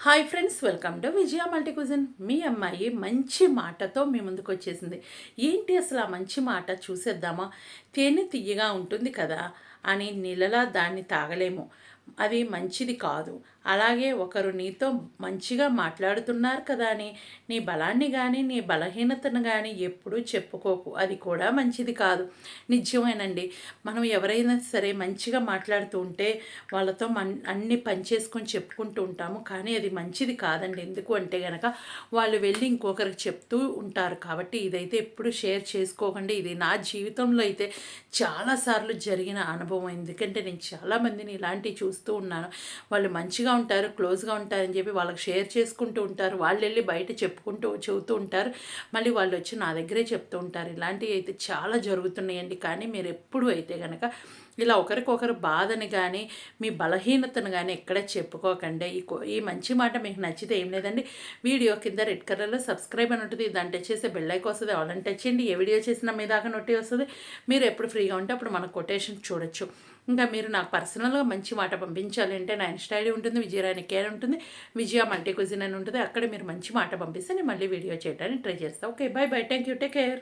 Hi friends welcome to Vijaya multi మీ అమ్మాయి మంచి మాటతో మీ ముందుకు వచ్చేసింది. ఏంటి అసలు ఆ మంచి మాట చూసేద్దామా? తేనె తీయగా ఉంటుంది కదా అని నీళ్ళలా దాన్ని తాగలేము. అది మంచిది కాదు. అలాగే ఒకరు నీతో మంచిగా మాట్లాడుతున్నారు కదా అని నీ బలాన్ని కానీ నీ బలహీనతను కానీ ఎప్పుడూ చెప్పుకోకు. అది కూడా మంచిది కాదు. నిజమేనండి. మనం ఎవరైనా సరే మంచిగా మాట్లాడుతూ ఉంటే వాళ్ళతో మన్ అన్ని పనిచేసుకొని చెప్పుకుంటూ ఉంటాము. కానీ అది మంచిది కాదండి. ఎందుకు అంటే కనుక వాళ్ళు వెళ్ళి ఇంకొకరికి చెప్తూ ఉంటారు కాబట్టి ఇదైతే ఎప్పుడు షేర్ చేసుకోకండి. ఇది నా జీవితంలో అయితే చాలాసార్లు జరిగిన అనుభవం. ఎందుకంటే నేను చాలామందిని ఇలాంటివి చూస్తూ ఉన్నాను. వాళ్ళు మంచిగా ఉంటారు క్లోజ్గా ఉంటారని చెప్పి వాళ్ళకి షేర్ చేసుకుంటూ ఉంటారు. వాళ్ళు వెళ్ళి బయట చెప్పుకుంటూ చెబుతూ ఉంటారు. మళ్ళీ వాళ్ళు వచ్చి నా దగ్గరే చెప్తూ ఉంటారు. ఇలాంటివి అయితే చాలా జరుగుతున్నాయండి. కానీ మీరు ఎప్పుడు అయితే కనుక ఇలా ఒకరికొకరు బాధని కానీ మీ బలహీనతను కానీ ఎక్కడ చెప్పుకోకండి. ఈ ఈ మంచి మాట మీకు నచ్చితే ఏం లేదండి. వీడియో కింద రెడ్ కలర్లో సబ్స్క్రైబ్ అని ఉంటుంది. దాన్ని టచ్ చేస్తే బెల్లైకి వస్తుంది. వాళ్ళని టచ్ చేయండి. ఏ వీడియో చేసినా మీ దాకా నొట్టి వస్తుంది. మీరు ఎప్పుడు ఫ్రీగా ఉంటే అప్పుడు మన కొటేషన్ చూడొచ్చు. ఇంకా మీరు నాకు పర్సనల్గా మంచి మాట పంపించాలి అంటే నా ఇన్స్టా ఐడి ఉంటుంది విజయరాణి కేర్ ఉంటుంది విజయ మల్టీ కుజిన్ అని ఉంటుంది. అక్కడ మీరు మంచి మాట పంపిస్తే నేను మళ్ళీ వీడియో చేయడానికి ట్రై చేస్తాను okay bye bye. Thank you take care.